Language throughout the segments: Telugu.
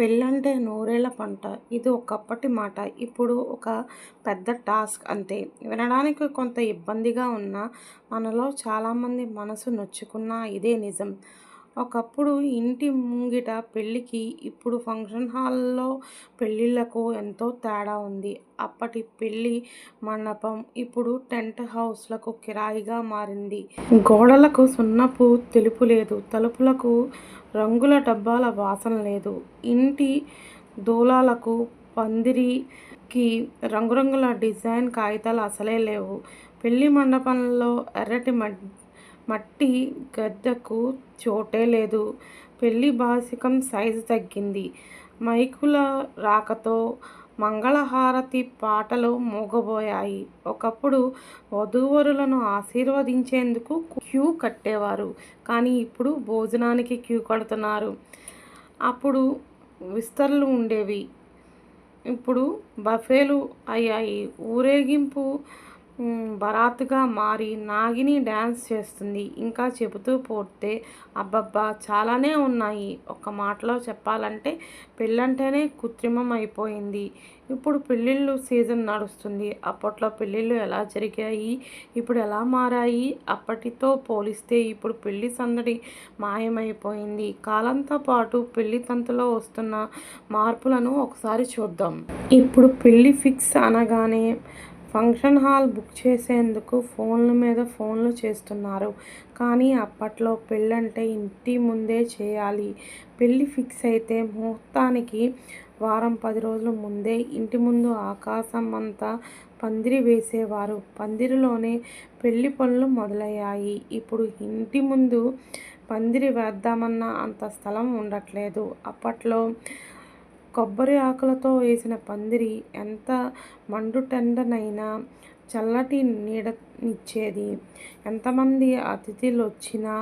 పెళ్ళంటే నూరేళ్ళ పంట. ఇది ఒకప్పటి మాట. ఇప్పుడు ఒక పెద్ద టాస్క్ అంతే. వినడానికి కొంత ఇబ్బందిగా ఉన్నా మనలో చాలామంది మనసు నొచ్చుకున్నా ఇదే నిజం. ఒకప్పుడు ఇంటి ముంగిట పెళ్ళికి ఇప్పుడు ఫంక్షన్ హాల్లో పెళ్ళిళ్ళకు ఎంతో తేడా ఉంది. అప్పటి పెళ్ళి మండపం ఇప్పుడు టెంట్ హౌస్లకు కిరాయిగా మారింది. గోడలకు సున్నపు తెలుపు లేదు తలుపులకు రంగుల డబ్బాల వాసన లేదు. ఇంటి దూలాలకు పందిరికి రంగురంగుల డిజైన్ కాగితాలు అసలే లేవు. పెళ్ళి మండపంలో ఎర్రటి మట్టి గద్దకు చోటే లేదు. పెళ్ళి బాసికం సైజు తగ్గింది. మైకుల రాకతో మంగళహారతి పాటలు మూగబోయాయి. ఒకప్పుడు వధూవరులను ఆశీర్వదించేందుకు క్యూ కట్టేవారు. కానీ ఇప్పుడు భోజనానికి క్యూ కడుతున్నారు. అప్పుడు విస్తరలు ఉండేవి. ఇప్పుడు బఫేలు అయ్యాయి. ఊరేగింపు బరాత్గా మారి నాగిని డ్యాన్స్ చేస్తుంది. ఇంకా చెబుతూ పోతే అబ్బబ్బా చాలానే ఉన్నాయి. ఒక మాటలో చెప్పాలంటే పెళ్ళంటేనే కృత్రిమం అయిపోయింది ఇప్పుడు పెళ్ళిళ్ళు సీజన్ నడుస్తుంది. అప్పట్లో పెళ్ళిళ్ళు ఎలా జరిగాయి? ఇప్పుడు ఎలా మారాయి? అప్పటితో పోలిస్తే ఇప్పుడు పెళ్ళి సందడి మాయమైపోయింది. కాలంతో పాటు పెళ్ళి తంతులో వస్తున్న మార్పులను ఒకసారి చూద్దాం. ఇప్పుడు పెళ్ళి ఫిక్స్ అనగానే ఫంక్షన్ హాల్ బుక్ చేసేందుకు ఫోన్ల మీద ఫోన్లు చేస్తున్నారు. కానీ అప్పట్లో పెళ్ళంటే ఇంటి ముందే చేయాలి. పెళ్ళి ఫిక్స్ అయితే ముహూర్తానికి వారం పది రోజుల ముందే ఇంటి ముందు ఆకాశం అంతా పందిరి వేసేవారు. పందిరిలోనే పెళ్ళి పనులు మొదలయ్యాయి. ఇప్పుడు ఇంటి ముందు పందిరి వేద్దామన్న అంత స్థలం ఉండట్లేదు. అప్పట్లో కొబ్బరి ఆకులతో వేసిన పందిరి ఎంత మండుటెండనైనా చల్లటి నీడనిచ్చేది ఎంతమంది అతిథులు వచ్చినా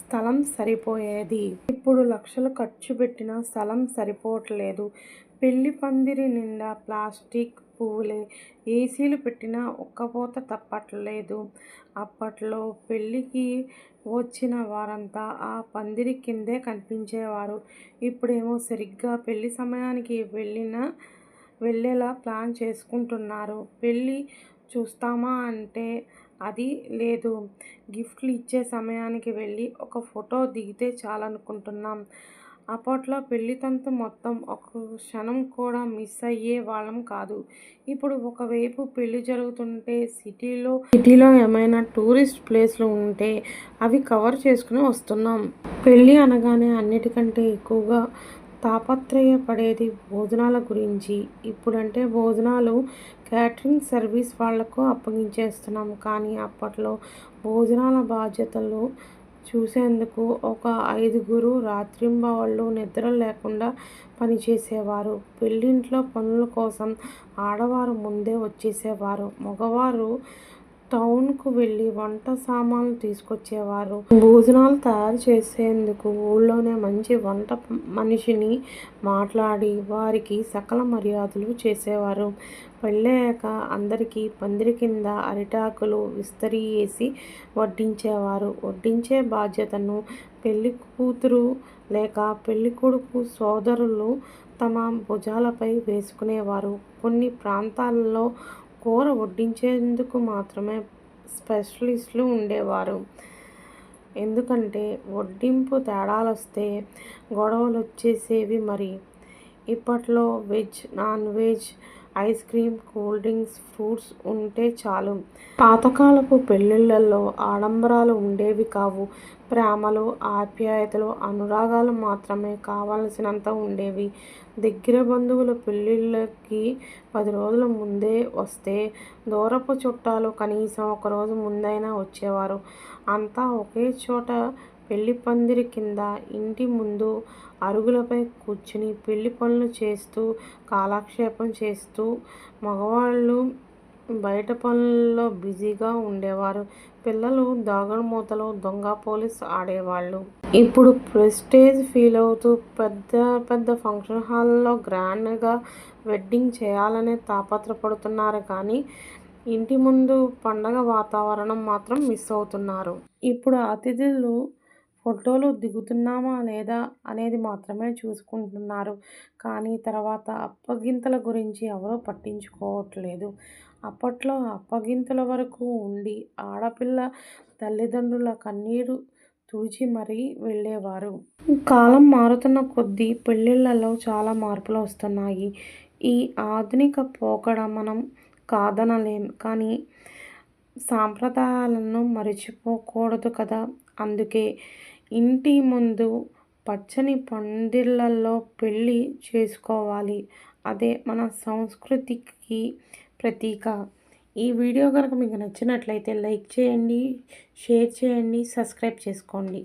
స్థలం సరిపోయేది. ఇప్పుడు లక్షలు ఖర్చు పెట్టినా స్థలం సరిపోవట్లేదు. పెళ్ళి పందిరి నిండా ప్లాస్టిక్ పువ్వులే. ఏసీలు పెట్టినా ఒక్కపోత తప్పట్లేదు. అప్పట్లో పెళ్ళికి వచ్చిన వారంతా ఆ పందిరి కిందే కనిపించేవారు. ఇప్పుడేమో సరిగ్గా పెళ్ళి సమయానికి వెళ్ళిన వెళ్ళేలా ప్లాన్ చేసుకుంటున్నారు. పెళ్ళి చూస్తామా అంటే అది లేదు. గిఫ్ట్లు ఇచ్చే సమయానికి వెళ్ళి ఒక ఫోటో దిగితే చాలనుకుంటున్నాం. అప్పట్లో పెళ్ళితంతు మొత్తం ఒక క్షణం కూడా మిస్ అయ్యే వాళ్ళం కాదు. ఇప్పుడు ఒకవైపు పెళ్ళి జరుగుతుంటే సిటీలో సిటీలో ఏమైనా టూరిస్ట్ ప్లేస్లు ఉంటే అవి కవర్ చేసుకుని వస్తున్నాం. పెళ్ళి అనగానే అన్నిటికంటే ఎక్కువగా తాపత్రయపడేది భోజనాల గురించి. ఇప్పుడంటే భోజనాలు క్యాటరింగ్ సర్వీస్ వాళ్ళకు అప్పగించేస్తున్నాం. కానీ అప్పట్లో భోజనాల బాధ్యతలు చూసేందుకు ఒక ఐదుగురు రాత్రింబవళ్ళు నిద్ర లేకుండా పనిచేసేవారు. పెళ్ళింట్లో పనుల కోసం ఆడవారు ముందే వచ్చేసేవారు. మగవారు టౌన్కు వెళ్ళి వంట సామాన్లు తీసుకొచ్చేవారు. భోజనాలు తయారు చేసేందుకు ఊళ్ళోనే మంచి వంట మనిషిని మాట్లాడి వారికి సకల మర్యాదలు చేసేవారు. పెళ్ళయ్యాక అందరికీ పందిరి కింద అరిటాకులు విస్తరి వేసి వడ్డించేవారు. వడ్డించే బాధ్యతను పెళ్ళి కూతురు లేక పెళ్ళి కొడుకు సోదరులు తమ భుజాలపై వేసుకునేవారు. కొన్ని ప్రాంతాల్లో కూర వడ్డించేందుకు మాత్రమే స్పెషలిస్టులు ఉండేవారు. ఎందుకంటే వడ్డింపు తేడాలొస్తే గొడవలు వచ్చేసేవి మరి. ఇప్పట్లో veg non veg ice cream cool drinks fruits ఉంటే చాలు. పాతకాలపు పెళ్ళిళ్ళల్లో ఆడంబరాలు ఉండేవి కావు. ప్రేమలు ఆప్యాయతలు అనురాగాలు మాత్రమే కావలసినంత ఉండేవి. దగ్గర బంధువుల పెళ్ళిళ్ళకి పది రోజుల ముందే వస్తే దూరపు చుట్టాలు కనీసం ఒక రోజు ముందైనా వచ్చేవారు. అంతా ఒకే చోట పెళ్ళి పందిరి కింద ఇంటి ముందు అరుగులపై కూర్చుని పెళ్ళి పనులు చేస్తూ కాలక్షేపం చేస్తూ మగవాళ్ళు బయట పనుల్లో బిజీగా ఉండేవారు. పిల్లలు దాగుడుమూతలు దొంగ పోలీస్ ఆడేవాళ్ళు. ఇప్పుడు ప్రెస్టేజ్ ఫీల్ అవుతూ పెద్ద పెద్ద ఫంక్షన్ హాల్లో గ్రాండ్గా వెడ్డింగ్ చేయాలనే తాపత్రపడుతున్నారు కానీ ఇంటి ముందు పండగ వాతావరణం మాత్రం మిస్ అవుతున్నారు. ఇప్పుడు అతిథులు ఫోటోలు దిగుతున్నామా లేదా అనేది మాత్రమే చూసుకుంటున్నారు. కానీ తర్వాత అప్పగింతల గురించి ఎవరూ పట్టించుకోవట్లేదు. అప్పట్లో అప్పగింతల వరకు ఉండి ఆడపిల్ల తల్లిదండ్రుల కన్నీరు తుడిచి మరీ వెళ్ళేవారు. కాలం మారుతున్న కొద్దీ పెళ్ళిళ్ళలో చాలా మార్పులు వస్తున్నాయి. ఈ ఆధునిక పోకడ మనం కాదనలేం. కానీ సాంప్రదాయాలను మరిచిపోకూడదు కదా. అందుకే ఇంటి ముందు పచ్చని పందిళ్ళల్లో పెళ్ళి చేసుకోవాలి. అదే మన సంస్కృతికి ప్రతీక. ఈ వీడియో కనుక మీకు నచ్చినట్లయితే లైక్ చేయండి షేర్ చేయండి సబ్స్క్రైబ్ చేసుకోండి.